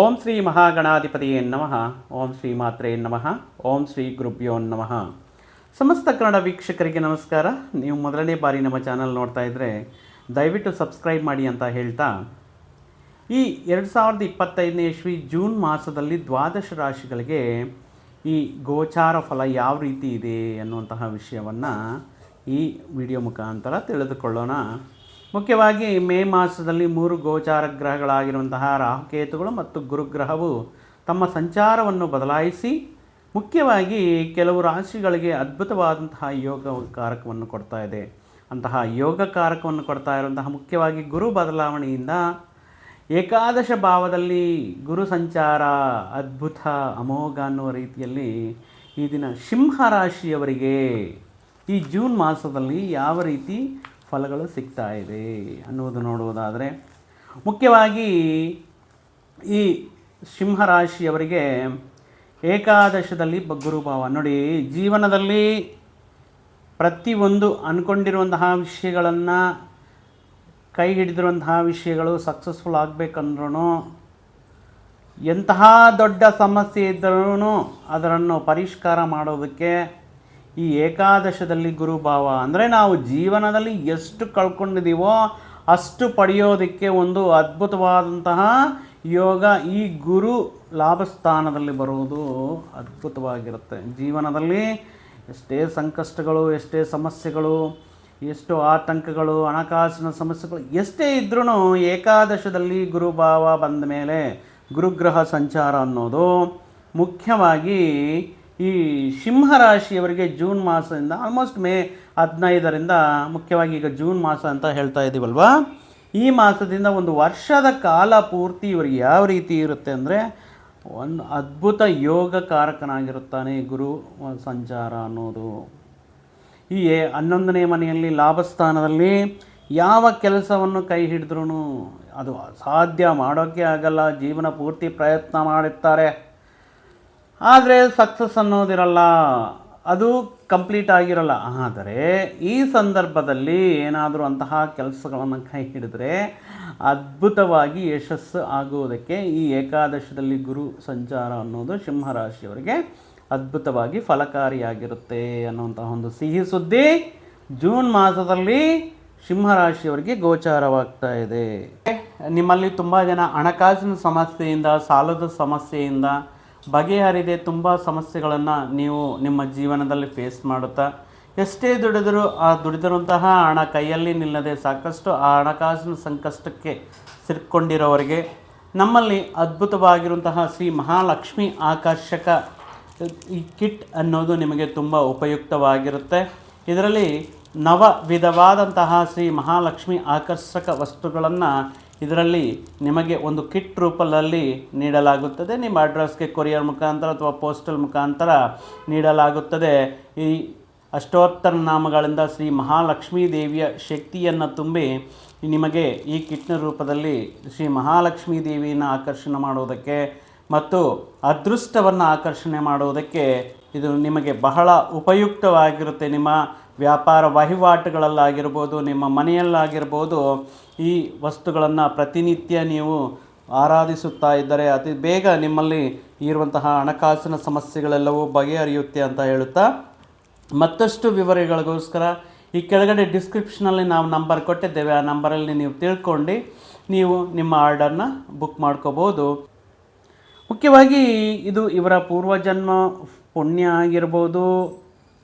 ಓಂ ಶ್ರೀ ಮಹಾಗಣಾಧಿಪತಿಯೇ ನಮಃ. ಓಂ ಶ್ರೀ ಮಾತ್ರೇ ನಮಃ. ಓಂ ಶ್ರೀ ಗುರುಭ್ಯೋ ನಮಃ. ಸಮಸ್ತ ಕನ್ನಡ ವೀಕ್ಷಕರಿಗೆ ನಮಸ್ಕಾರ. ನೀವು ಮೊದಲನೇ ಬಾರಿ ನಮ್ಮ ಚಾನಲ್ ನೋಡ್ತಾ ಇದ್ದರೆ ದಯವಿಟ್ಟು ಸಬ್ಸ್ಕ್ರೈಬ್ ಮಾಡಿ ಅಂತ ಹೇಳ್ತಾ, ಈ ಎರಡು ಸಾವಿರದ ಇಪ್ಪತ್ತೈದನೇ ಇಸ್ವಿ ಜೂನ್ ಮಾಸದಲ್ಲಿ ದ್ವಾದಶ ರಾಶಿಗಳಿಗೆ ಈ ಗೋಚಾರ ಫಲ ಯಾವ ರೀತಿ ಇದೆ ಅನ್ನುವಂತಹ ವಿಷಯವನ್ನು ಈ ವಿಡಿಯೋ ಮುಖಾಂತರ ತಿಳಿದುಕೊಳ್ಳೋಣ. ಮುಖ್ಯವಾಗಿ ಮೇ ಮಾಸದಲ್ಲಿ ಮೂರು ಗೋಚಾರ ಗ್ರಹಗಳಾಗಿರುವಂತಹ ರಾಹುಕೇತುಗಳು ಮತ್ತು ಗುರುಗ್ರಹವು ತಮ್ಮ ಸಂಚಾರವನ್ನು ಬದಲಾಯಿಸಿ ಮುಖ್ಯವಾಗಿ ಕೆಲವು ರಾಶಿಗಳಿಗೆ ಅದ್ಭುತವಾದಂತಹ ಯೋಗ ಕಾರಕವನ್ನು ಕೊಡ್ತಾ ಇದೆ. ಅಂತಹ ಯೋಗ ಕಾರಕವನ್ನು ಕೊಡ್ತಾ ಇರುವಂತಹ ಮುಖ್ಯವಾಗಿ ಗುರು ಬದಲಾವಣೆಯಿಂದ ಏಕಾದಶ ಭಾವದಲ್ಲಿ ಗುರು ಸಂಚಾರ, ಅದ್ಭುತ, ಅಮೋಘ ಅನ್ನುವ ರೀತಿಯಲ್ಲಿ ಈ ದಿನ ಸಿಂಹ ರಾಶಿಯವರಿಗೆ ಈ ಜೂನ್ ಮಾಸದಲ್ಲಿ ಯಾವ ರೀತಿ ಫಲಗಳು ಸಿಗ್ತಾ ಇದೆ ಅನ್ನುವುದು ನೋಡುವುದಾದರೆ, ಮುಖ್ಯವಾಗಿ ಈ ಸಿಂಹರಾಶಿಯವರಿಗೆ ಏಕಾದಶದಲ್ಲಿ ಭಾವ ನೋಡಿ, ಜೀವನದಲ್ಲಿ ಪ್ರತಿಯೊಂದು ಅಂದ್ಕೊಂಡಿರುವಂತಹ ವಿಷಯಗಳನ್ನು ಕೈ ಹಿಡಿದಿರುವಂತಹ ವಿಷಯಗಳು ಸಕ್ಸಸ್ಫುಲ್ ಆಗಬೇಕಂದ್ರೂ ಎಂತಹ ದೊಡ್ಡ ಸಮಸ್ಯೆ ಇದ್ದರೂ ಅದರನ್ನು ಪರಿಷ್ಕಾರ ಮಾಡೋದಕ್ಕೆ ಈ ಏಕಾದಶದಲ್ಲಿ ಗುರುಭಾವ ಅಂದರೆ ನಾವು ಜೀವನದಲ್ಲಿ ಎಷ್ಟು ಕಳ್ಕೊಂಡಿದ್ದೀವೋ ಅಷ್ಟು ಪಡೆಯೋದಕ್ಕೆ ಒಂದು ಅದ್ಭುತವಾದಂತಹ ಯೋಗ ಈ ಗುರು ಲಾಭಸ್ಥಾನದಲ್ಲಿ ಬರುವುದು ಅದ್ಭುತವಾಗಿರುತ್ತೆ. ಜೀವನದಲ್ಲಿ ಎಷ್ಟೇ ಸಂಕಷ್ಟಗಳು, ಎಷ್ಟೇ ಸಮಸ್ಯೆಗಳು, ಎಷ್ಟು ಆತಂಕಗಳು, ಹಣಕಾಸಿನ ಸಮಸ್ಯೆಗಳು, ಎಷ್ಟೇ ಇದ್ರೂ ಏಕಾದಶದಲ್ಲಿ ಗುರುಭಾವ ಬಂದ ಮೇಲೆ ಗುರುಗ್ರಹ ಸಂಚಾರ ಅನ್ನೋದು ಮುಖ್ಯವಾಗಿ ಈ ಸಿಂಹರಾಶಿಯವರಿಗೆ ಜೂನ್ ಮಾಸದಿಂದ ಆಲ್ಮೋಸ್ಟ್ ಮೇ ಹದಿನೈದರಿಂದ ಮುಖ್ಯವಾಗಿ ಈಗ ಜೂನ್ ಮಾಸ ಅಂತ ಹೇಳ್ತಾ ಇದ್ದೀವಲ್ವಾ ಈ ಮಾಸದಿಂದ ಒಂದು ವರ್ಷದ ಕಾಲ ಪೂರ್ತಿ ಇವರಿಗೆ ಯಾವ ರೀತಿ ಇರುತ್ತೆ ಅಂದರೆ ಒಂದು ಅದ್ಭುತ ಯೋಗ ಕಾರಕನಾಗಿರುತ್ತಾನೆ ಗುರು ಸಂಚಾರ ಅನ್ನೋದು. ಈ ಹನ್ನೊಂದನೇ ಮನೆಯಲ್ಲಿ ಲಾಭಸ್ಥಾನದಲ್ಲಿ ಯಾವ ಕೆಲಸವನ್ನು ಕೈ ಹಿಡಿದ್ರೂ ಅದು ಸಾಧ್ಯ ಮಾಡೋಕ್ಕೆ ಆಗಲ್ಲ, ಜೀವನ ಪೂರ್ತಿ ಪ್ರಯತ್ನ ಮಾಡಿರ್ತಾರೆ. ಆದರೆ ಸಕ್ಸಸ್ ಅನ್ನೋದಿರಲ್ಲ, ಅದು ಕಂಪ್ಲೀಟ್ ಆಗಿರಲ್ಲ. ಆದರೆ ಈ ಸಂದರ್ಭದಲ್ಲಿ ಏನಾದರೂ ಅಂತಹ ಕೆಲಸಗಳನ್ನು ಕೈ ಹಿಡಿದ್ರೆ ಅದ್ಭುತವಾಗಿ ಯಶಸ್ಸು ಆಗುವುದಕ್ಕೆ ಈ ಏಕಾದಶದಲ್ಲಿ ಗುರು ಸಂಚಾರ ಅನ್ನೋದು ಸಿಂಹರಾಶಿಯವರಿಗೆ ಅದ್ಭುತವಾಗಿ ಫಲಕಾರಿಯಾಗಿರುತ್ತೆ ಅನ್ನುವಂತಹ ಒಂದು ಸಿಹಿ ಸುದ್ದಿ ಜೂನ್ ಮಾಸದಲ್ಲಿ ಸಿಂಹರಾಶಿಯವರಿಗೆ ಗೋಚಾರವಾಗ್ತಾ ಇದೆ. ನಿಮ್ಮಲ್ಲಿ ತುಂಬ ಜನ ಹಣಕಾಸಿನ ಸಮಸ್ಯೆಯಿಂದ, ಸಾಲದ ಸಮಸ್ಯೆಯಿಂದ ಬಗೆಹರಿದೆ ತುಂಬ ಸಮಸ್ಯೆಗಳನ್ನು ನೀವು ನಿಮ್ಮ ಜೀವನದಲ್ಲಿ ಫೇಸ್ ಮಾಡುತ್ತಾ, ಎಷ್ಟೇ ದುಡಿದರೂ, ಆ ದುಡಿದಿರುವಂತಹ ಹಣ ಕೈಯಲ್ಲಿ ನಿಲ್ಲದೆ ಸಾಕಷ್ಟು ಆ ಹಣಕಾಸಿನ ಸಂಕಷ್ಟಕ್ಕೆ ಸಿಕ್ಕೊಂಡಿರೋವರಿಗೆ ನಮ್ಮಲ್ಲಿ ಅದ್ಭುತವಾಗಿರುವಂತಹ ಶ್ರೀ ಮಹಾಲಕ್ಷ್ಮಿ ಆಕರ್ಷಕ ಈ ಕಿಟ್ ಅನ್ನೋದು ನಿಮಗೆ ತುಂಬ ಉಪಯುಕ್ತವಾಗಿರುತ್ತೆ. ಇದರಲ್ಲಿ ನವ ವಿಧವಾದಂತಹ ಶ್ರೀ ಮಹಾಲಕ್ಷ್ಮಿ ಆಕರ್ಷಕ ವಸ್ತುಗಳನ್ನು ಇದರಲ್ಲಿ ನಿಮಗೆ ಒಂದು ಕಿಟ್ ರೂಪದಲ್ಲಿ ನೀಡಲಾಗುತ್ತದೆ. ನಿಮ್ಮ ಅಡ್ರೆಸ್ಗೆ ಕೊರಿಯರ್ ಮುಖಾಂತರ ಅಥವಾ ಪೋಸ್ಟಲ್ ಮುಖಾಂತರ ನೀಡಲಾಗುತ್ತದೆ. ಈ ಅಷ್ಟೋತ್ತರ ನಾಮಗಳಿಂದ ಶ್ರೀ ಮಹಾಲಕ್ಷ್ಮೀ ದೇವಿಯ ಶಕ್ತಿಯನ್ನು ತುಂಬಿ ನಿಮಗೆ ಈ ಕಿಟ್ನ ರೂಪದಲ್ಲಿ ಶ್ರೀ ಮಹಾಲಕ್ಷ್ಮೀ ದೇವಿಯನ್ನು ಆಕರ್ಷಣೆ ಮಾಡುವುದಕ್ಕೆ ಮತ್ತು ಅದೃಷ್ಟವನ್ನು ಆಕರ್ಷಣೆ ಮಾಡುವುದಕ್ಕೆ ಇದು ನಿಮಗೆ ಬಹಳ ಉಪಯುಕ್ತವಾಗಿರುತ್ತೆ ನಿಮ್ಮ ವ್ಯಾಪಾರ ವಹಿವಾಟುಗಳಲ್ಲಾಗಿರ್ಬೋದು, ನಿಮ್ಮ ಮನೆಯಲ್ಲಾಗಿರ್ಬೋದು, ಈ ವಸ್ತುಗಳನ್ನು ಪ್ರತಿನಿತ್ಯ ನೀವು ಆರಾಧಿಸುತ್ತಾ ಇದ್ದರೆ ಅತಿ ಬೇಗ ನಿಮ್ಮಲ್ಲಿ ಇರುವಂತಹ ಹಣಕಾಸಿನ ಸಮಸ್ಯೆಗಳೆಲ್ಲವೂ ಬಗೆಹರಿಯುತ್ತೆ ಅಂತ ಹೇಳುತ್ತಾ, ಮತ್ತಷ್ಟು ವಿವರಗಳಿಗೋಸ್ಕರ ಈ ಕೆಳಗಡೆ ಡಿಸ್ಕ್ರಿಪ್ಷನಲ್ಲಿ ನಾವು ನಂಬರ್ ಕೊಟ್ಟಿದ್ದೇವೆ. ಆ ನಂಬರಲ್ಲಿ ನೀವು ತಿಳ್ಕೊಂಡು ನೀವು ನಿಮ್ಮ ಆರ್ಡರ್ನ ಬುಕ್ ಮಾಡ್ಕೋಬೋದು. ಮುಖ್ಯವಾಗಿ ಇದು ಇವರ ಪೂರ್ವಜನ್ಮ, ಪುಣ್ಯ ಆಗಿರ್ಬೋದು,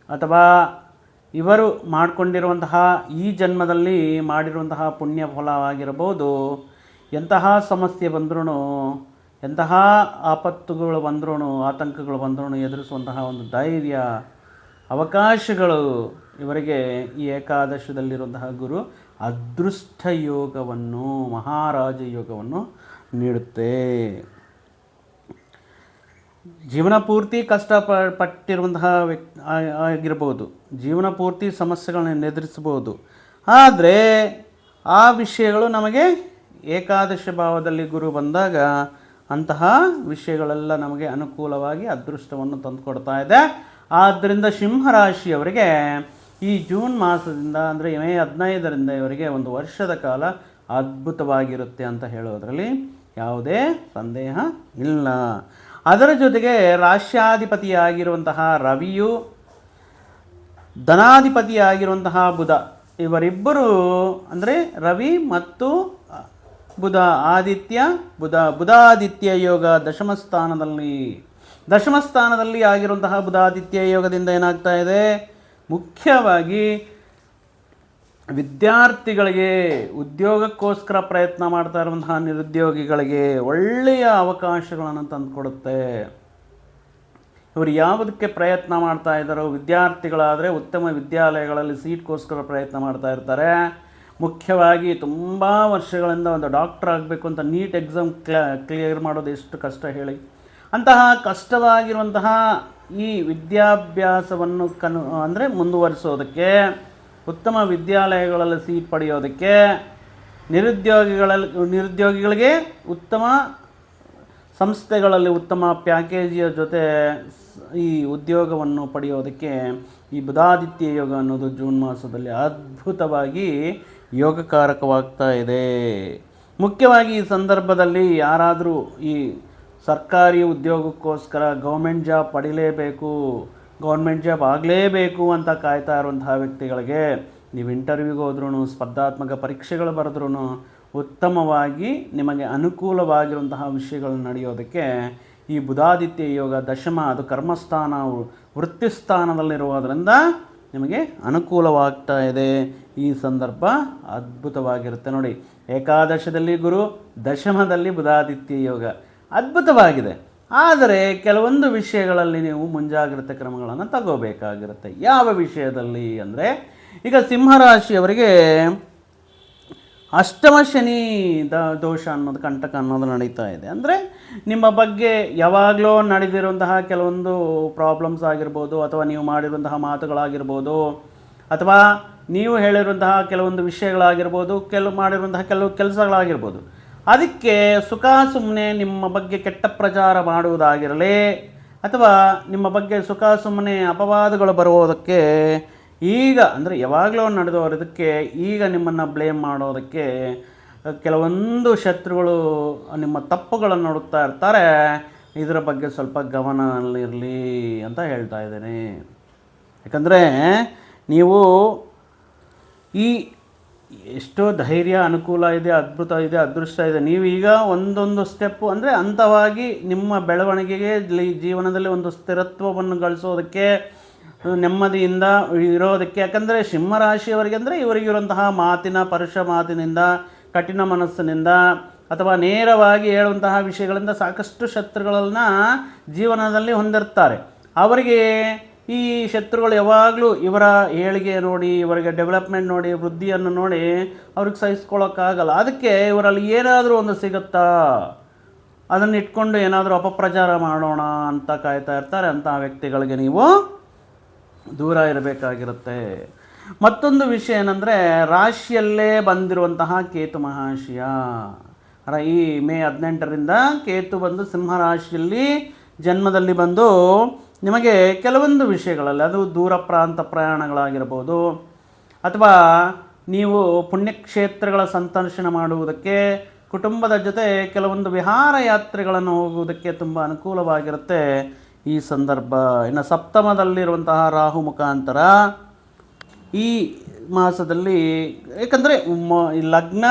ಅಥವಾ ಇವರು ಮಾಡಿಕೊಂಡಿರುವಂತಹ ಈ ಜನ್ಮದಲ್ಲಿ ಮಾಡಿರುವಂತಹ ಪುಣ್ಯ ಫಲವಾಗಿರಬಹುದು. ಎಂತಹ ಸಮಸ್ಯೆ ಬಂದ್ರೂ ಎಂತಹ ಆಪತ್ತುಗಳು ಬಂದ್ರೂ ಆತಂಕಗಳು ಬಂದ್ರೂ ಎದುರಿಸುವಂತಹ ಒಂದು ಧೈರ್ಯ, ಅವಕಾಶಗಳು ಇವರಿಗೆ ಈ ಏಕಾದಶದಲ್ಲಿರುವಂತಹ ಗುರು ಅದೃಷ್ಟ ಯೋಗವನ್ನು ಮಹಾರಾಜ ಯೋಗವನ್ನು ನೀಡುತ್ತೆ. ಜೀವನ ಪೂರ್ತಿ ಕಷ್ಟ ಪಟ್ಟಿರುವಂತಹ ವ್ಯಕ್ತಿ ಆಗಿರ್ಬೋದು. ಜೀವನ ಪೂರ್ತಿ ಸಮಸ್ಯೆಗಳನ್ನ ಎದುರಿಸ್ಬೋದು ಆದರೆ ಆ ವಿಷಯಗಳು ನಮಗೆ ಏಕಾದಶ ಭಾವದಲ್ಲಿ ಗುರು ಬಂದಾಗ ಅಂತಹ ವಿಷಯಗಳೆಲ್ಲ ನಮಗೆ ಅನುಕೂಲವಾಗಿ ಅದೃಷ್ಟವನ್ನು ತಂದುಕೊಡ್ತಾ ಇದೆ. ಆದ್ದರಿಂದ ಸಿಂಹರಾಶಿಯವರಿಗೆ ಈ ಜೂನ್ ಮಾಸದಿಂದ ಅಂದರೆ ಮೇ ಹದಿನೈದರಿಂದ ಇವರಿಗೆ ಒಂದು ವರ್ಷದ ಕಾಲ ಅದ್ಭುತವಾಗಿರುತ್ತೆ ಅಂತ ಹೇಳೋದರಲ್ಲಿ ಯಾವುದೇ ಸಂದೇಹ ಇಲ್ಲ. ಅದರ ಜೊತೆಗೆ ರಾಷ್ಟ್ರಾಧಿಪತಿಯಾಗಿರುವಂತಹ ರವಿಯು ಧನಾಧಿಪತಿಯಾಗಿರುವಂತಹ ಬುಧ. ಇವರಿಬ್ಬರು ಅಂದರೆ ರವಿ ಮತ್ತು ಬುಧ ಆದಿತ್ಯ, ಬುಧ, ಬುಧಾದಿತ್ಯ ಯೋಗ ದಶಮಸ್ಥಾನದಲ್ಲಿ ಸ್ಥಾನದಲ್ಲಿ, ದಶಮ ಸ್ಥಾನದಲ್ಲಿ ಆಗಿರುವಂತಹ ಬುಧಾದಿತ್ಯ ಯೋಗದಿಂದ ಏನಾಗ್ತಾ ಇದೆ? ಮುಖ್ಯವಾಗಿ ವಿದ್ಯಾರ್ಥಿಗಳಿಗೆ ಉದ್ಯೋಗಕ್ಕೋಸ್ಕರ ಪ್ರಯತ್ನ ಮಾಡ್ತಾ ಇರುವಂತಹ ನಿರುದ್ಯೋಗಿಗಳಿಗೆ ಒಳ್ಳೆಯ ಅವಕಾಶಗಳನ್ನು ತಂದುಕೊಡುತ್ತೆ. ಇವರು ಯಾವುದಕ್ಕೆ ಪ್ರಯತ್ನ ಮಾಡ್ತಾ ಇದ್ದಾರೋ, ವಿದ್ಯಾರ್ಥಿಗಳಾದರೆ ಉತ್ತಮ ವಿದ್ಯಾಲಯಗಳಲ್ಲಿ ಸೀಟ್ಗೋಸ್ಕರ ಪ್ರಯತ್ನ ಮಾಡ್ತಾ ಇರ್ತಾರೆ. ಮುಖ್ಯವಾಗಿ ತುಂಬ ವರ್ಷಗಳಿಂದ ಒಂದು ಡಾಕ್ಟರ್ ಆಗಬೇಕು ಅಂತ ನೀಟ್ ಎಕ್ಸಾಮ್ ಕ್ಲಿಯರ್ ಮಾಡೋದು ಎಷ್ಟು ಕಷ್ಟ ಹೇಳಿ. ಅಂತಹ ಕಷ್ಟವಾಗಿರುವಂತಹ ಈ ವಿದ್ಯಾಭ್ಯಾಸವನ್ನು ಕನು, ಅಂದರೆ ಮುಂದುವರಿಸೋದಕ್ಕೆ ಉತ್ತಮ ವಿದ್ಯಾಲಯಗಳಲ್ಲಿ ಸೀಟ್ ಪಡೆಯೋದಕ್ಕೆ ನಿರುದ್ಯೋಗಿಗಳಲ್ಲಿ, ನಿರುದ್ಯೋಗಿಗಳಿಗೆ ಉತ್ತಮ ಸಂಸ್ಥೆಗಳಲ್ಲಿ ಉತ್ತಮ ಪ್ಯಾಕೇಜಿಯ ಜೊತೆ ಈ ಉದ್ಯೋಗವನ್ನು ಪಡೆಯೋದಕ್ಕೆ ಈ ಬುಧಾದಿತ್ಯ ಯೋಗ ಅನ್ನೋದು ಜೂನ್ ಮಾಸದಲ್ಲಿ ಅದ್ಭುತವಾಗಿ ಯೋಗಕಾರಕವಾಗ್ತಾ ಇದೆ. ಮುಖ್ಯವಾಗಿ ಈ ಸಂದರ್ಭದಲ್ಲಿ ಯಾರಾದರೂ ಈ ಸರ್ಕಾರಿ ಉದ್ಯೋಗಕ್ಕೋಸ್ಕರ ಗೌರ್ಮೆಂಟ್ ಜಾಬ್ ಪಡಿಲೇಬೇಕು. ಗೌರ್ಮೆಂಟ್ ಜಾಬ್ ಆಗಲೇಬೇಕು ಅಂತ ಕಾಯ್ತಾ ಇರುವಂತಹ ವ್ಯಕ್ತಿಗಳಿಗೆ ನೀವು ಇಂಟರ್ವ್ಯೂಗೆ ಹೋದ್ರೂ ಸ್ಪರ್ಧಾತ್ಮಕ ಪರೀಕ್ಷೆಗಳು ಬರೆದ್ರೂ ಉತ್ತಮವಾಗಿ ನಿಮಗೆ ಅನುಕೂಲವಾಗಿರುವಂತಹ ವಿಷಯಗಳು ನಡೆಯೋದಕ್ಕೆ ಈ ಬುಧಾದಿತ್ಯ ಯೋಗ, ದಶಮ ಅದು ಕರ್ಮಸ್ಥಾನ, ವೃತ್ತಿಸ್ಥಾನದಲ್ಲಿರುವುದರಿಂದ ನಿಮಗೆ ಅನುಕೂಲವಾಗ್ತಾ ಇದೆ. ಈ ಸಂದರ್ಭ ಅದ್ಭುತವಾಗಿರುತ್ತೆ ನೋಡಿ. ಏಕಾದಶದಲ್ಲಿ ಗುರು, ದಶಮದಲ್ಲಿ ಬುಧಾದಿತ್ಯ ಯೋಗ. ಅದ್ಭುತವಾಗಿದೆ. ಆದರೆ ಕೆಲವೊಂದು ವಿಷಯಗಳಲ್ಲಿ ನೀವು ಮುಂಜಾಗ್ರತೆ ಕ್ರಮಗಳನ್ನು ತಗೋಬೇಕಾಗಿರುತ್ತೆ. ಯಾವ ವಿಷಯದಲ್ಲಿ ಅಂದರೆ, ಈಗ ಸಿಂಹರಾಶಿಯವರಿಗೆ ಅಷ್ಟಮ ಶನಿ ದ ದೋಷ ಅನ್ನೋದು, ಕಂಟಕ ಅನ್ನೋದು ನಡೀತಾ ಇದೆ. ಅಂದರೆ ನಿಮ್ಮ ಬಗ್ಗೆ ಯಾವಾಗಲೂ ನಡೆದಿರುವಂತಹ ಕೆಲವೊಂದು ಪ್ರಾಬ್ಲಮ್ಸ್ ಆಗಿರ್ಬೋದು, ಅಥವಾ ನೀವು ಮಾಡಿರುವಂತಹ ಮಾತುಗಳಾಗಿರ್ಬೋದು, ಅಥವಾ ನೀವು ಹೇಳಿರುವಂತಹ ಕೆಲವೊಂದು ವಿಷಯಗಳಾಗಿರ್ಬೋದು ಕೆಲವು ಮಾಡಿರುವಂತಹ ಕೆಲವು ಕೆಲಸಗಳಾಗಿರ್ಬೋದು ಅದಕ್ಕೆ ಸುಖ ಸುಮ್ಮನೆ ನಿಮ್ಮ ಬಗ್ಗೆ ಕೆಟ್ಟ ಪ್ರಚಾರ ಮಾಡುವುದಾಗಿರಲಿ, ಅಥವಾ ನಿಮ್ಮ ಬಗ್ಗೆ ಸುಖ ಸುಮ್ಮನೆ ಅಪವಾದಗಳು ಬರುವುದಕ್ಕೆ ಈಗ, ಅಂದರೆ ಯಾವಾಗಲೂ ನಡೆದವರದಕ್ಕೆ ಈಗ ನಿಮ್ಮನ್ನು ಬ್ಲೇಮ್ ಮಾಡೋದಕ್ಕೆ ಕೆಲವೊಂದು ಶತ್ರುಗಳು ನಿಮ್ಮ ತಪ್ಪುಗಳನ್ನು ನೋಡುತ್ತಾ ಇರ್ತಾರೆ. ಇದರ ಬಗ್ಗೆ ಸ್ವಲ್ಪ ಗಮನದಲ್ಲಿರಲಿ ಅಂತ ಹೇಳ್ತಾ ಇದ್ದೀನಿ. ಯಾಕಂದರೆ ನೀವು ಈ ಎಷ್ಟೋ ಧೈರ್ಯ, ಅನುಕೂಲ ಇದೆ, ಅದ್ಭುತ ಇದೆ, ಅದೃಷ್ಟ ಇದೆ. ನೀವು ಈಗ ಒಂದೊಂದು ಸ್ಟೆಪ್ಪು ಅಂದರೆ ಹಂತವಾಗಿ ನಿಮ್ಮ ಬೆಳವಣಿಗೆಗೆ ಜೀವನದಲ್ಲಿ ಒಂದು ಸ್ಥಿರತ್ವವನ್ನು ಗಳಿಸೋದಕ್ಕೆ, ನೆಮ್ಮದಿಯಿಂದ ಇರೋದಕ್ಕೆ. ಯಾಕಂದರೆ ಸಿಂಹರಾಶಿಯವರಿಗೆ ಅಂದರೆ ಇವರಿಗಿರುವಂತಹ ಮಾತಿನ, ಪರುಷ ಮಾತಿನಿಂದ, ಕಠಿಣ ಮನಸ್ಸಿನಿಂದ, ಅಥವಾ ನೇರವಾಗಿ ಹೇಳುವಂತಹ ವಿಷಯಗಳಿಂದ ಸಾಕಷ್ಟು ಶತ್ರುಗಳನ್ನು ಜೀವನದಲ್ಲಿ ಹೊಂದಿರ್ತಾರೆ. ಅವರಿಗೆ ಈ ಶತ್ರುಗಳು ಯಾವಾಗಲೂ ಇವರ ಏಳಿಗೆ ನೋಡಿ, ಇವರಿಗೆ ಡೆವಲಪ್ಮೆಂಟ್ ನೋಡಿ, ವೃದ್ಧಿಯನ್ನು ನೋಡಿ ಅವ್ರಿಗೆ ಸಹಿಸ್ಕೊಳ್ಳೋಕ್ಕಾಗಲ್ಲ. ಅದಕ್ಕೆ ಇವರಲ್ಲಿ ಏನಾದರೂ ಒಂದು ಸಿಗುತ್ತಾ? ಅದನ್ನು ಇಟ್ಕೊಂಡು ಏನಾದರೂ ಅಪಪ್ರಚಾರ ಮಾಡೋಣ ಅಂತ ಕಾಯ್ತಾ ಇರ್ತಾರೆ. ಅಂತ ವ್ಯಕ್ತಿಗಳಿಗೆ ನೀವು ದೂರ ಇರಬೇಕಾಗಿರುತ್ತೆ. ಮತ್ತೊಂದು ವಿಷಯ ಏನಂದರೆ, ರಾಶಿಯಲ್ಲೇ ಬಂದಿರುವಂತಹ ಕೇತು ಮಹಾಶಯ. ಈ ಮೇ ಹದಿನೆಂಟರಿಂದ ಕೇತು ಬಂದು ಸಿಂಹರಾಶಿಯಲ್ಲಿ ಜನ್ಮದಲ್ಲಿ ಬಂದು ನಿಮಗೆ ಕೆಲವೊಂದು ವಿಷಯಗಳಲ್ಲಿ, ಅದು ದೂರ ಪ್ರಾಂತ ಪ್ರಯಾಣಗಳಾಗಿರ್ಬೋದು, ಅಥವಾ ನೀವು ಪುಣ್ಯಕ್ಷೇತ್ರಗಳ ಸಂದರ್ಶನ ಮಾಡುವುದಕ್ಕೆ, ಕುಟುಂಬದ ಜೊತೆ ಕೆಲವೊಂದು ವಿಹಾರ ಯಾತ್ರೆಗಳನ್ನು ಹೋಗುವುದಕ್ಕೆ ತುಂಬ ಅನುಕೂಲವಾಗಿರುತ್ತೆ. ಈ ಸಂದರ್ಭ, ಇನ್ನು ಸಪ್ತಮದಲ್ಲಿರುವಂತಹ ರಾಹು ಮುಖಾಂತರ, ಈ ಮಾಸದಲ್ಲಿ, ಏಕೆಂದರೆ ಲಗ್ನ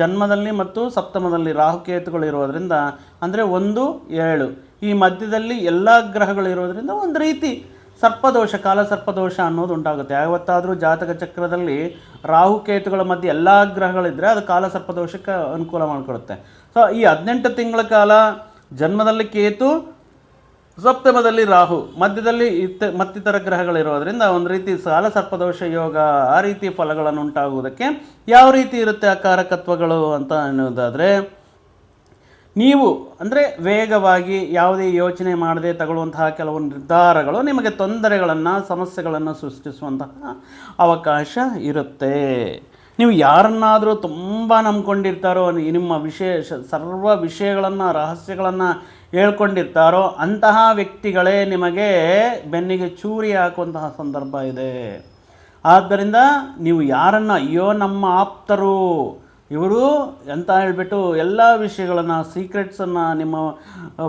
ಜನ್ಮದಲ್ಲಿ ಮತ್ತು ಸಪ್ತಮದಲ್ಲಿ ರಾಹುಕೇತುಗಳು ಇರೋದರಿಂದ ಅಂದರೆ ಒಂದು, ಏಳು. ಈ ಮಧ್ಯದಲ್ಲಿ ಎಲ್ಲ ಗ್ರಹಗಳು ಇರೋದರಿಂದ ಒಂದು ರೀತಿ ಸರ್ಪದೋಷ ಕಾಲ ಸರ್ಪದೋಷ ಅನ್ನೋದು ಉಂಟಾಗುತ್ತೆ. ಯಾವತ್ತಾದರೂ ಜಾತಕ ಚಕ್ರದಲ್ಲಿ ರಾಹುಕೇತುಗಳ ಮಧ್ಯೆ ಎಲ್ಲ ಗ್ರಹಗಳಿದ್ದರೆ ಅದು ಕಾಲ ಸರ್ಪದೋಷಕ್ಕೆ ಅನುಕೂಲ ಮಾಡಿಕೊಡುತ್ತೆ. ಸೊ ಈ ಹದಿನೆಂಟು ತಿಂಗಳ ಕಾಲ ಜನ್ಮದಲ್ಲಿ ಕೇತು, ಸಪ್ತಮದಲ್ಲಿ ರಾಹು, ಮಧ್ಯದಲ್ಲಿ ಇತ್ತ, ಮತ್ತಿತರ ಗ್ರಹಗಳಿರೋದ್ರಿಂದ ಒಂದು ರೀತಿ ಸಾಲ ಸರ್ಪದೋಷ ಯೋಗ ಆ ರೀತಿ ಫಲಗಳನ್ನು ಉಂಟಾಗುವುದಕ್ಕೆ ಯಾವ ರೀತಿ ಇರುತ್ತೆ ಆ ಕಾರಕತ್ವಗಳು ಅಂತ ಅನ್ನೋದಾದರೆ ನೀವು ಅಂದರೆ ವೇಗವಾಗಿ ಯಾವುದೇ ಯೋಚನೆ ಮಾಡದೆ ತಗೊಳ್ಳುವಂತಹ ಕೆಲವು ನಿರ್ಧಾರಗಳು ನಿಮಗೆ ತೊಂದರೆಗಳನ್ನು, ಸಮಸ್ಯೆಗಳನ್ನು ಸೃಷ್ಟಿಸುವಂತಹ ಅವಕಾಶ ಇರುತ್ತೆ. ನೀವು ಯಾರನ್ನಾದರೂ ತುಂಬ ನಂಬ್ಕೊಂಡಿರ್ತಾರೋ, ನಿಮ್ಮ ವಿಶೇಷ, ಸರ್ವ ವಿಷಯಗಳನ್ನು, ರಹಸ್ಯಗಳನ್ನು ಹೇಳ್ಕೊಂಡಿರ್ತಾರೋ ಅಂತಹ ವ್ಯಕ್ತಿಗಳೇ ನಿಮಗೆ ಬೆನ್ನಿಗೆ ಚೂರಿ ಹಾಕುವಂತಹ ಸಂದರ್ಭ ಇದೆ. ಆದ್ದರಿಂದ ನೀವು ಯಾರನ್ನು, ಅಯ್ಯೋ ನಮ್ಮ ಆಪ್ತರು ಇವರು ಎಂತ ಹೇಳಿಬಿಟ್ಟು ಎಲ್ಲ ವಿಷಯಗಳನ್ನು ಸೀಕ್ರೆಟ್ಸನ್ನು ನಿಮ್ಮ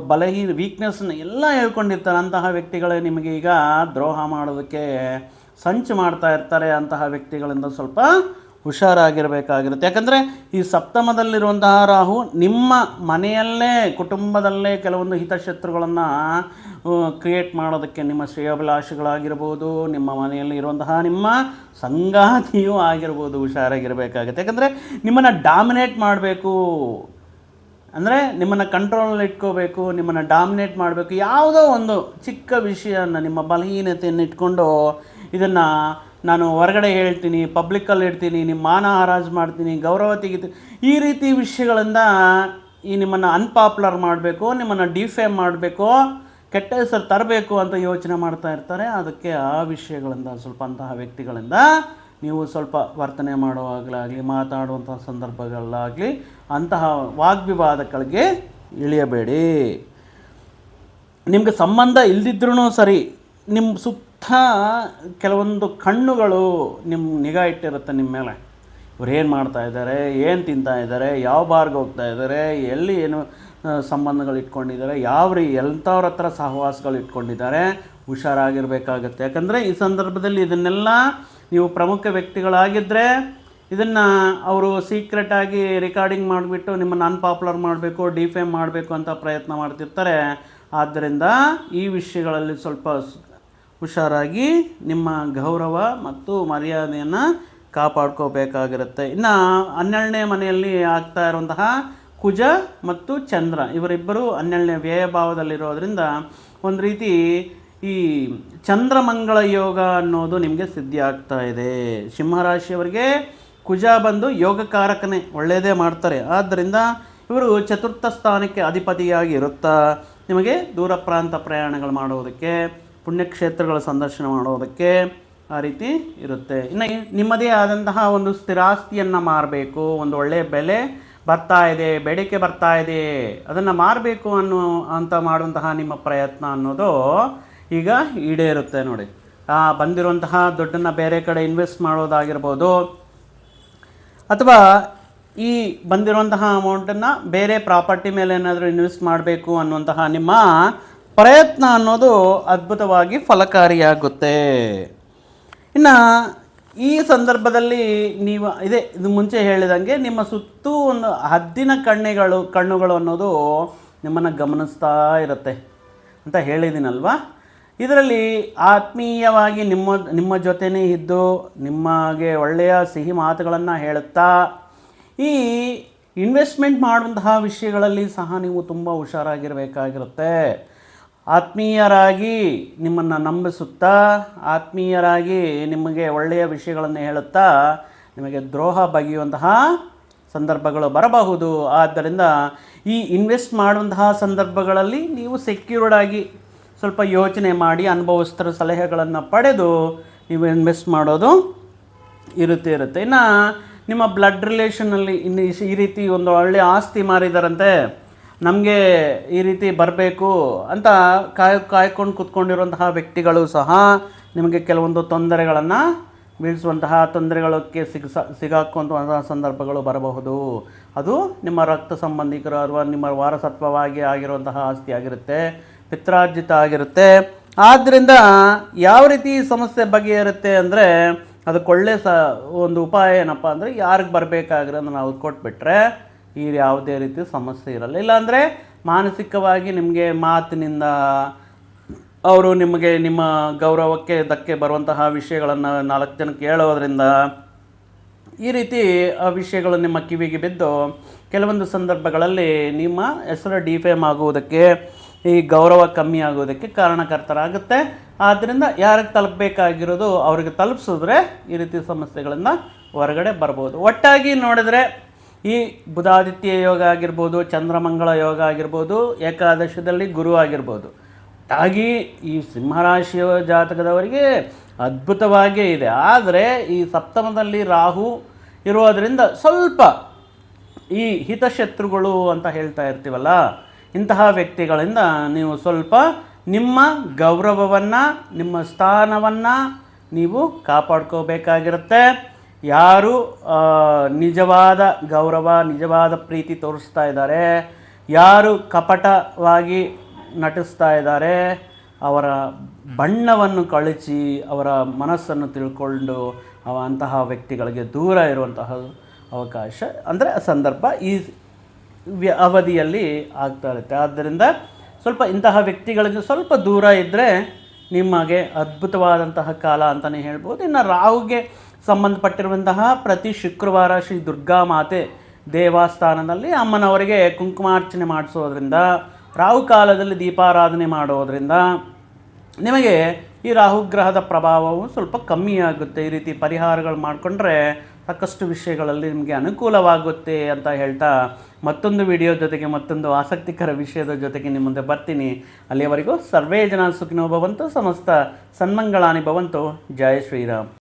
ಬಲಹೀನ ವೀಕ್ನೆಸ್ನ ಎಲ್ಲ ಹೇಳ್ಕೊಂಡಿರ್ತಾರೆ ಅಂತಹ ವ್ಯಕ್ತಿಗಳೇ ನಿಮಗೆ ಈಗ ದ್ರೋಹ ಮಾಡೋದಕ್ಕೆ ಸಂಚು ಮಾಡ್ತಾ ಇರ್ತಾರೆ ಅಂತಹ ವ್ಯಕ್ತಿಗಳಿಂದ ಸ್ವಲ್ಪ ಹುಷಾರಾಗಿರಬೇಕಾಗಿರುತ್ತೆ. ಯಾಕಂದರೆ ಈ ಸಪ್ತಮದಲ್ಲಿರುವಂತಹ ರಾಹು ನಿಮ್ಮ ಮನೆಯಲ್ಲೇ, ಕುಟುಂಬದಲ್ಲೇ ಕೆಲವೊಂದು ಹಿತಶತ್ರುಗಳನ್ನು ಕ್ರಿಯೇಟ್ ಮಾಡೋದಕ್ಕೆ ನಿಮ್ಮ ಶ್ರೇಯೋಭಿಲಾಷಿಗಳಾಗಿರ್ಬೋದು, ನಿಮ್ಮ ಮನೆಯಲ್ಲಿ ಇರುವಂತಹ ನಿಮ್ಮ ಸಂಗಾತಿಯೂ ಆಗಿರ್ಬೋದು, ಹುಷಾರಾಗಿರಬೇಕಾಗುತ್ತೆ. ಯಾಕಂದರೆ ನಿಮ್ಮನ್ನು ಡಾಮಿನೇಟ್ ಮಾಡಬೇಕು. ಅಂದರೆ ನಿಮ್ಮನ್ನು ಕಂಟ್ರೋಲಲ್ಲಿ ಇಟ್ಕೋಬೇಕು, ನಿಮ್ಮನ್ನು ಡಾಮಿನೇಟ್ ಮಾಡಬೇಕು. ಯಾವುದೋ ಒಂದು ಚಿಕ್ಕ ವಿಷಯನ ನಿಮ್ಮ ಬಲಹೀನತೆಯನ್ನು ಇಟ್ಕೊಂಡು ಇದನ್ನು ನಾನು ಹೊರಗಡೆ ಹೇಳ್ತೀನಿ ಪಬ್ಲಿಕ್ಕಲ್ಲಿ ಇಡ್ತೀನಿ, ನಿಮ್ಮ ಮಾನ ಹರಾಜು ಮಾಡ್ತೀನಿ, ಗೌರವ ತೆಗಿತೀನಿ ಈ ರೀತಿ ವಿಷಯಗಳಿಂದ ಈ ನಿಮ್ಮನ್ನು ಅನ್ಪಾಪ್ಯುಲರ್ ಮಾಡಬೇಕು, ನಿಮ್ಮನ್ನು ಡಿಫೇಮ್ ಮಾಡಬೇಕು, ಕೆಟ್ಟ ಹೆಸರು ತರಬೇಕು ಅಂತ ಯೋಚನೆ ಮಾಡ್ತಾ ಇರ್ತಾರೆ. ಅದಕ್ಕೆ ಆ ವಿಷಯಗಳಿಂದ, ಸ್ವಲ್ಪ ಅಂತಹ ವ್ಯಕ್ತಿಗಳಿಂದ ನೀವು ಸ್ವಲ್ಪ ವರ್ತನೆ ಮಾಡುವಾಗಲಾಗಲಿ ಮಾತಾಡುವಂಥ ಸಂದರ್ಭಗಳಾಗಲಿ, ಅಂತಹ ವಾಗ್ವಿವಾದಗಳಿಗೆ ಇಳಿಯಬೇಡಿ. ನಿಮಗೆ ಸಂಬಂಧ ಇಲ್ದಿದ್ರೂ ಸರಿ ನಿಮ್ಮ ಸುತ್ತ ಕೆಲವೊಂದು ಕಣ್ಣುಗಳು ನಿಮ್ಮ ನಿಗಾ ಇಟ್ಟಿರುತ್ತೆ ನಿಮ್ಮ ಮೇಲೆ. ಇವ್ರು ಏನು ಮಾಡ್ತಾ ಇದ್ದಾರೆ ಏನು ತಿಂತಾ ಇದ್ದಾರೆ ಯಾವ ಬಾರ್ಗೆ ಹೋಗ್ತಾ ಇದ್ದಾರೆ ಎಲ್ಲಿ ಏನು ಸಂಬಂಧಗಳು ಇಟ್ಕೊಂಡಿದ್ದಾರೆ ಯಾವ ರೀ, ಎಂಥವ್ರ ಹತ್ರ ಸಹವಾಸಗಳು ಇಟ್ಕೊಂಡಿದ್ದಾರೆ, ಹುಷಾರಾಗಿರಬೇಕಾಗತ್ತೆ. ಯಾಕಂದರೆ ಈ ಸಂದರ್ಭದಲ್ಲಿ ಇದನ್ನೆಲ್ಲ ನೀವು ಪ್ರಮುಖ ವ್ಯಕ್ತಿಗಳಾಗಿದ್ದರೆ ಇದನ್ನು ಅವರು ಸೀಕ್ರೆಟಾಗಿ ರೆಕಾರ್ಡಿಂಗ್ ಮಾಡಿಬಿಟ್ಟು ನಿಮ್ಮನ್ನು ಅನ್ಪಾಪ್ಯುಲರ್ ಮಾಡಬೇಕು ಡಿಫೇಮ್ ಮಾಡಬೇಕು ಅಂತ ಪ್ರಯತ್ನ ಮಾಡ್ತಿರ್ತಾರೆ. ಆದ್ದರಿಂದ ಈ ವಿಷಯಗಳಲ್ಲಿ ಸ್ವಲ್ಪ ಹುಷಾರಾಗಿ ನಿಮ್ಮ ಗೌರವ ಮತ್ತು ಮರ್ಯಾದೆಯನ್ನು ಕಾಪಾಡ್ಕೋಬೇಕಾಗಿರುತ್ತೆ. ಇನ್ನು ಹನ್ನೆರಡನೇ ಮನೆಯಲ್ಲಿ ಆಗ್ತಾ ಇರುವಂತಹ ಕುಜ ಮತ್ತು ಚಂದ್ರ, ಇವರಿಬ್ಬರು ಹನ್ನೆರಡನೇ ವ್ಯಯಭಾವದಲ್ಲಿರೋದ್ರಿಂದ ಒಂದು ರೀತಿ ಈ ಚಂದ್ರಮಂಗಳ ಯೋಗ ಅನ್ನೋದು ನಿಮಗೆ ಸಿದ್ಧಿ ಆಗ್ತಾ ಇದೆ. ಸಿಂಹರಾಶಿಯವರಿಗೆ ಕುಜ ಬಂದು ಯೋಗಕಾರಕನೇ ಒಳ್ಳೆಯದೇ ಮಾಡ್ತಾರೆ. ಆದ್ದರಿಂದ ಇವರು ಚತುರ್ಥ ಸ್ಥಾನಕ್ಕೆ ಅಧಿಪತಿಯಾಗಿ ಇರುತ್ತಾ, ನಿಮಗೆ ದೂರ ಪ್ರಾಂತ ಪ್ರಯಾಣಗಳು ಮಾಡುವುದಕ್ಕೆ ಪುಣ್ಯಕ್ಷೇತ್ರಗಳ ಸಂದರ್ಶನ ಮಾಡೋದಕ್ಕೆ ಆ ರೀತಿ ಇರುತ್ತೆ. ಇನ್ನು ನಿಮ್ಮದೇ ಆದಂತಹ ಒಂದು ಸ್ಥಿರಾಸ್ತಿಯನ್ನು ಮಾರಬೇಕು, ಒಂದು ಒಳ್ಳೆಯ ಬೆಲೆ ಬರ್ತಾ ಇದೆ, ಬೇಡಿಕೆ ಬರ್ತಾ ಇದೆ, ಅದನ್ನು ಮಾರಬೇಕು ಅನ್ನೋ, ಅಂತ ಮಾಡುವಂತಹ ನಿಮ್ಮ ಪ್ರಯತ್ನ ಅನ್ನೋದು ಈಗ ಈಡೇರುತ್ತೆ ನೋಡಿ. ಆ, ಬಂದಿರುವಂತಹ ದುಡ್ಡನ್ನು ಬೇರೆ ಕಡೆ ಇನ್ವೆಸ್ಟ್ ಮಾಡೋದಾಗಿರ್ಬೋದು, ಅಥವಾ ಈ ಬಂದಿರುವಂತಹ ಅಮೌಂಟನ್ನು ಬೇರೆ ಪ್ರಾಪರ್ಟಿ ಮೇಲೆ ಏನಾದರೂ ಇನ್ವೆಸ್ಟ್ ಮಾಡಬೇಕು ಅನ್ನುವಂತಹ ನಿಮ್ಮ ಪ್ರಯತ್ನ ಅನ್ನೋದು ಅದ್ಭುತವಾಗಿ ಫಲಕಾರಿಯಾಗುತ್ತೆ. ಇನ್ನು ಈ ಸಂದರ್ಭದಲ್ಲಿ ನೀವು ಇದೇ, ಇದು ಮುಂಚೆ ಹೇಳಿದಂಗೆ ನಿಮ್ಮ ಸುತ್ತೂ ಒಂದು ಹದ್ದಿನ ಕಣ್ಣೆಗಳು, ಕಣ್ಣುಗಳು ಅನ್ನೋದು ನಿಮ್ಮನ್ನು ಗಮನಿಸ್ತಾ ಇರುತ್ತೆ ಅಂತ ಹೇಳಿದ್ದೀನಲ್ವಾ ಇದರಲ್ಲಿ ಆತ್ಮೀಯವಾಗಿ ನಿಮ್ಮ ನಿಮ್ಮ ಜೊತೆನೇ ಇದ್ದು ನಿಮಗೆ ಒಳ್ಳೆಯ ಸಿಹಿ ಮಾತುಗಳನ್ನು ಹೇಳುತ್ತಾ, ಈ ಇನ್ವೆಸ್ಟ್ಮೆಂಟ್ ಮಾಡುವಂತಹ ವಿಷಯಗಳಲ್ಲಿ ಸಹ ನೀವು ತುಂಬ ಹುಷಾರಾಗಿರಬೇಕಾಗಿರುತ್ತೆ. ಆತ್ಮೀಯರಾಗಿ ನಿಮ್ಮನ್ನು ನಂಬಿಸುತ್ತಾ, ಆತ್ಮೀಯರಾಗಿ ನಿಮಗೆ ಒಳ್ಳೆಯ ವಿಷಯಗಳನ್ನು ಹೇಳುತ್ತಾ, ನಿಮಗೆ ದ್ರೋಹ ಬಗೆಯುವಂತಹ ಸಂದರ್ಭಗಳು ಬರಬಹುದು. ಆದ್ದರಿಂದ ಈ ಇನ್ವೆಸ್ಟ್ ಮಾಡುವಂತಹ ಸಂದರ್ಭಗಳಲ್ಲಿ ನೀವು ಸೆಕ್ಯೂರ್ಡ್ ಆಗಿ ಸ್ವಲ್ಪ ಯೋಚನೆ ಮಾಡಿ, ಅನುಭವಸ್ಥರ ಸಲಹೆಗಳನ್ನು ಪಡೆದು ನೀವು ಇನ್ವೆಸ್ಟ್ ಮಾಡೋದು ಇರುತ್ತೆ ಇರುತ್ತೆ. ಇನ್ನು ನಿಮ್ಮ ಬ್ಲಡ್ ರಿಲೇಷನಲ್ಲಿ ಇನ್ನು ಈ- ರೀತಿ ಒಂದು ಒಳ್ಳೆಯ ಆಸ್ತಿ ಮಾರಿದಾರಂತೆ ನಮಗೆ ಈ ರೀತಿ ಬರಬೇಕು ಅಂತ ಕಾಯ್, ಕಾಯ್ಕೊಂಡು ಕೂತ್ಕೊಂಡಿರುವಂತಹ ವ್ಯಕ್ತಿಗಳು ಸಹ ನಿಮಗೆ ಕೆಲವೊಂದು ತೊಂದರೆಗಳನ್ನು ಬೀಳಿಸುವಂತಹ ತೊಂದರೆಗಳಕ್ಕೆ ಸಿಗ ಸಿಗಾಕುವಂತಹ ಸಂದರ್ಭಗಳು ಬರಬಹುದು. ಅದು ನಿಮ್ಮ ರಕ್ತ ಸಂಬಂಧಿಕರು ಅಥವಾ ನಿಮ್ಮ ವಾರಸತ್ವವಾಗಿ ಆಗಿರುವಂತಹ ಆಸ್ತಿ ಆಗಿರುತ್ತೆ, ಪಿತ್ರಾರ್ಜಿತ ಆಗಿರುತ್ತೆ. ಆದ್ದರಿಂದ ಯಾವ ರೀತಿ ಸಮಸ್ಯೆ ಬಗೆಹರುತ್ತೆ ಅಂದರೆ ಅದಕ್ಕೆ ಒಳ್ಳೆ ಸ, ಒಂದು ಉಪಾಯ ಏನಪ್ಪ ಅಂದರೆ ಯಾರಿಗೆ ಬರಬೇಕಾಗಿರೋದು ನಾವು ಕೊಟ್ಬಿಟ್ರೆ ಈ ಯಾವುದೇ ರೀತಿ ಸಮಸ್ಯೆ ಇರಲ್ಲ. ಇಲ್ಲಾಂದರೆ ಮಾನಸಿಕವಾಗಿ ನಿಮಗೆ ಮಾತಿನಿಂದ ಅವರು ನಿಮಗೆ ನಿಮ್ಮ ಗೌರವಕ್ಕೆ ಧಕ್ಕೆ ಬರುವಂತಹ ವಿಷಯಗಳನ್ನು ನಾಲ್ಕು ಜನಕ್ಕೆ ಹೇಳೋದ್ರಿಂದ ಈ ರೀತಿ ಆ ವಿಷಯಗಳು ನಿಮ್ಮ ಕಿವಿಗೆ ಬಿದ್ದು ಕೆಲವೊಂದು ಸಂದರ್ಭಗಳಲ್ಲಿ ನಿಮ್ಮ ಹೆಸರು ಡಿಫೇಮ್ ಆಗುವುದಕ್ಕೆ, ಈ ಗೌರವ ಕಮ್ಮಿ ಆಗುವುದಕ್ಕೆ ಕಾರಣಕರ್ತರಾಗುತ್ತೆ. ಆದ್ದರಿಂದ ಯಾರಿಗೆ ತಲುಪಬೇಕಾಗಿರೋದು ಅವ್ರಿಗೆ ತಲುಪಿಸಿದ್ರೆ ಈ ರೀತಿ ಸಮಸ್ಯೆಗಳನ್ನು ಹೊರಗಡೆ ಬರ್ಬೋದು. ಒಟ್ಟಾಗಿ ನೋಡಿದ್ರೆ ಈ ಬುಧಾದಿತ್ಯ ಯೋಗ ಆಗಿರ್ಬೋದು, ಚಂದ್ರಮಂಗಳ ಯೋಗ ಆಗಿರ್ಬೋದು, ಏಕಾದಶದಲ್ಲಿ ಗುರು ಆಗಿರ್ಬೋದು. ಹಾಗೀ ಈ ಸಿಂಹರಾಶಿಯ ಜಾತಕದವರಿಗೆ ಅದ್ಭುತವಾಗೇ ಇದೆ. ಆದರೆ ಈ ಸಪ್ತಮದಲ್ಲಿ ರಾಹು ಇರೋದರಿಂದ ಸ್ವಲ್ಪ ಈ ಹಿತಶತ್ರುಗಳು ಅಂತ ಹೇಳ್ತಾ ಇರ್ತೀವಲ್ಲ, ಇಂತಹ ವ್ಯಕ್ತಿಗಳಿಂದ ನೀವು ಸ್ವಲ್ಪ ನಿಮ್ಮ ಗೌರವವನ್ನು, ನಿಮ್ಮ ಸ್ಥಾನವನ್ನು ನೀವು ಕಾಪಾಡ್ಕೋಬೇಕಾಗಿರುತ್ತೆ. ಯಾರು ನಿಜವಾದ ಗೌರವ, ನಿಜವಾದ ಪ್ರೀತಿ ತೋರಿಸ್ತಾ ಇದ್ದಾರೆ, ಯಾರು ಕಪಟವಾಗಿ ನಟಿಸ್ತಾ ಇದ್ದಾರೆ, ಅವರ ಬಣ್ಣವನ್ನು ಕಳಚಿ ಅವರ ಮನಸ್ಸನ್ನು ತಿಳ್ಕೊಂಡು ಅವ ಅಂತಹ ವ್ಯಕ್ತಿಗಳಿಗೆ ದೂರ ಇರುವಂತಹ ಅವಕಾಶ, ಅಂದರೆ ಸಂದರ್ಭ ಈ ಅವಧಿಯಲ್ಲಿ ಆಗ್ತಾ ಇರುತ್ತೆ. ಆದ್ದರಿಂದ ಸ್ವಲ್ಪ ಇಂತಹ ವ್ಯಕ್ತಿಗಳಿಗೆ ಸ್ವಲ್ಪ ದೂರ ಇದ್ದರೆ ನಿಮಗೆ ಅದ್ಭುತವಾದಂತಹ ಕಾಲ ಅಂತಲೇ ಹೇಳ್ಬೋದು. ಇನ್ನು ರಾಹುಗೆ ಸಂಬಂಧಪಟ್ಟಿರುವಂತಹ ಪ್ರತಿ ಶುಕ್ರವಾರ ಶ್ರೀ ದುರ್ಗಾ ಮಾತೆ ದೇವಸ್ಥಾನದಲ್ಲಿ ಅಮ್ಮನವರಿಗೆ ಕುಂಕುಮಾರ್ಚನೆ ಮಾಡಿಸೋದ್ರಿಂದ ರಾಹುಕಾಲದಲ್ಲಿ ದೀಪಾರಾಧನೆ ಮಾಡೋದ್ರಿಂದ ನಿಮಗೆ ಈ ರಾಹುಗ್ರಹದ ಪ್ರಭಾವವು ಸ್ವಲ್ಪ ಕಮ್ಮಿ ಆಗುತ್ತೆ. ಈ ರೀತಿ ಪರಿಹಾರಗಳು ಮಾಡಿಕೊಂಡ್ರೆ ಸಾಕಷ್ಟು ವಿಷಯಗಳಲ್ಲಿ ನಿಮಗೆ ಅನುಕೂಲವಾಗುತ್ತೆ ಅಂತ ಹೇಳ್ತಾ ಮತ್ತೊಂದು ವಿಡಿಯೋ ಜೊತೆಗೆ ಮತ್ತೊಂದು ಆಸಕ್ತಿಕರ ವಿಷಯದ ಜೊತೆಗೆ ನಿಮ್ಮ ಮುಂದೆ ಬರ್ತೀನಿ. ಅಲ್ಲಿಯವರೆಗೂ ಸರ್ವೇ ಜನ ಸುಖಿನೋ ಭವಂತು, ಸಮಸ್ತ ಸನ್ಮಂಗಳಾನಿ ಭವಂತು. ಜಯ ಶ್ರೀರಾಮ್.